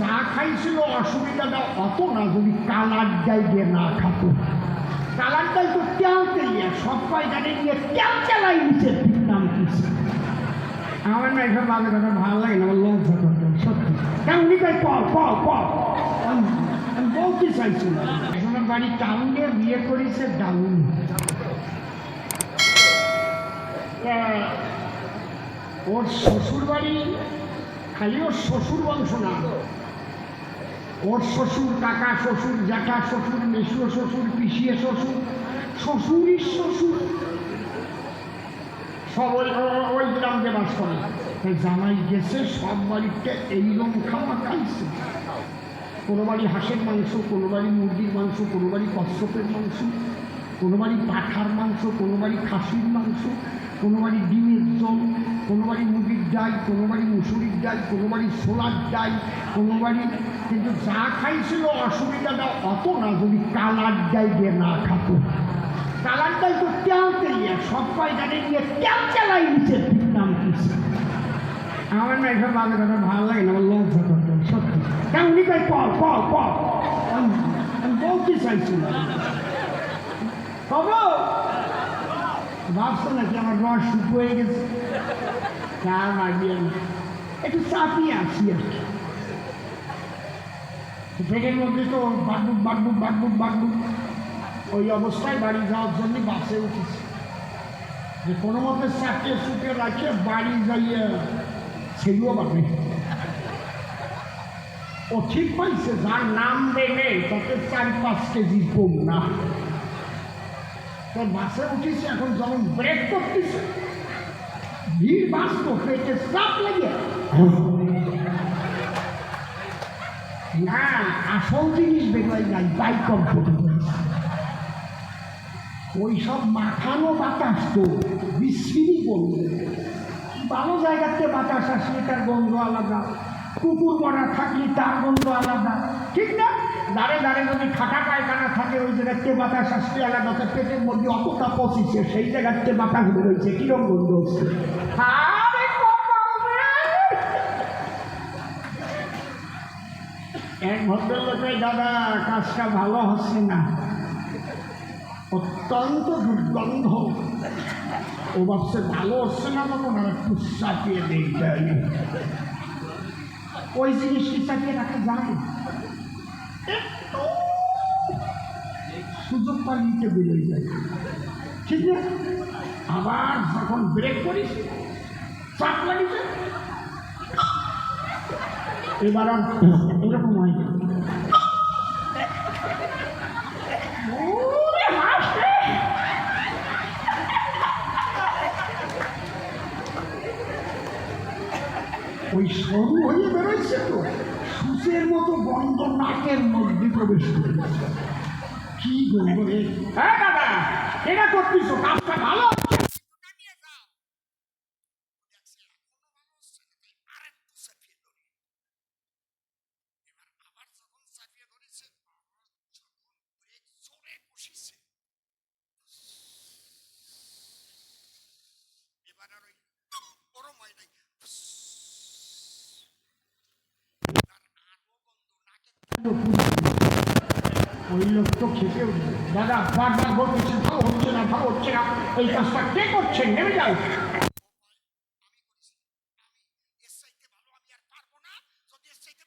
যা খাইছিল অসুবিধাটা অত না যদি কালার ডাই দিয়ে না খাতো কালার ডাই তো তেল তেলিয়ে, সব কয়টাকে নিয়ে তেল তেলাই নিচে নাম কিছু আমার না এসব বাজে কথা ভালো লাগে না, আমার লজ্জা করতে সত্যি। কেন নিকাই পর পর পর আমি বলতে চাইছি না। আমার বাড়ি টাউনে বিয়ে করেছে ডাউন ওর শ্বশুর বাড়ি খালি ওর শ্বশুর বংশ না। ওর শ্বশুর কাকা শ্বশুর, জ্যাঠা শ্বশুর মেসুও শ্বশুর, পিসিয়ে শ্বশুর, শ্বশুরই শ্বশুর। সব ওই ওই গ্রামকে বাস করে। জামাই গেছে, সব বাড়িতে এইরকম খাওয়া খাইছে কোনো বাড়ি হাঁসের মাংস, কোনো বাড়ি মুরগির মাংস, কোনো বাড়ি কচ্ছপের মাংস, কোনো বাড়ি পাঠার মাংস, কোনো বাড়ি খাসির মাংস কোনো বাড়ি ডিমের জল, কোনো বাড়ি মুরগির ডাল, কোনো বাড়ি মুসুরির ডাল, কোনো বাড়ি সোলার ডাল, কোনো বাড়ি কিন্তু যা খাইছিল অসুবিধাটা অত না যদি কালার ডাল দিয়ে না খাতো। কালার ডাল তো তেল তেলিয়ে, সব কয়টাকে নিয়ে তেল তেলাই নিচে নাম কিছু আমার না এসব বাজে কথা ভালো লাগে না, আমার লজ্জা করতে সত্যি। কেন নিকাই পর পর পর আমি আমি বলতে চাইছি বাবু ভাবছ নাকি আমার রস শুকু হয়ে গেছে? চা মারবি আমি। একটু চাপিয়ে আসি আর কি। পেটের মধ্যে তো বাটবুক বাটবুক বাটবুক বাটবুক ওই অবস্থায় বাড়ি যাওয়ার জন্য বাসে উঠেছি। যে কোনো মতে চারটে শুকে রাখে, বাড়ি যাইয়ে সেগুলো পাবে ও ঠিক পাইছে যার নাম দেবে তাতে চার পাঁচ কেজি কম না। তো বাসে উঠেছে, এখন যখন ব্রেক করতেছে, ভিড় বাস তো পেটে চাপ লাগে। না, আসল জিনিস বেরোয় নাই বাইক কমফোর্ট ওই সব মাখানো বাতাস তো, বিশ্রী বলবে। ভালো জায়গাতে বাতাস আসলে তার গন্ধ আলাদা, কুকুর মরা থাকলে তার গন্ধ আলাদা, ঠিক না? দাঁড়ে দাঁড়ে যদি খাটা পায়খানা থাকে ওই জায়গাতে বাতাস আসলে আলাদা পেটের মধ্যে অতটা পচিছে সেই জায়গাতে বাতাস বেরোচ্ছে কিরম গন্ধ হচ্ছে? এক ভদ্রলোকের দাদা কাজটা ভালো হচ্ছে না। অত্যন্ত দুর্গন্ধ। ও ভাবছে ভালো হচ্ছে না তখন আর একটু চাপিয়ে দেখতে ওই জিনিসটি চাপিয়ে রাখা যায়। সুযোগ পালিতে বেরোয় যায়। ঠিক না? আবার যখন ব্রেক করিস, চাপ এবার আর এরকম হয় ওই সরু হয়ে বেরোচ্ছে তো। সুসের মতো বন্ধ নাকের মধ্যে প্রবেশ করেছে। কি বলব রে? হ্যাঁ দাদা, এটা করতিস কাজটা ভালো এবার আর ওই গরম হয় নাই ওই লোক তো খেপে উঠবে দাদা, বারবার বলতেছে ভালো হচ্ছে না, ভালো হচ্ছে না। এই কাজটা কে করছেন নেমে যাও।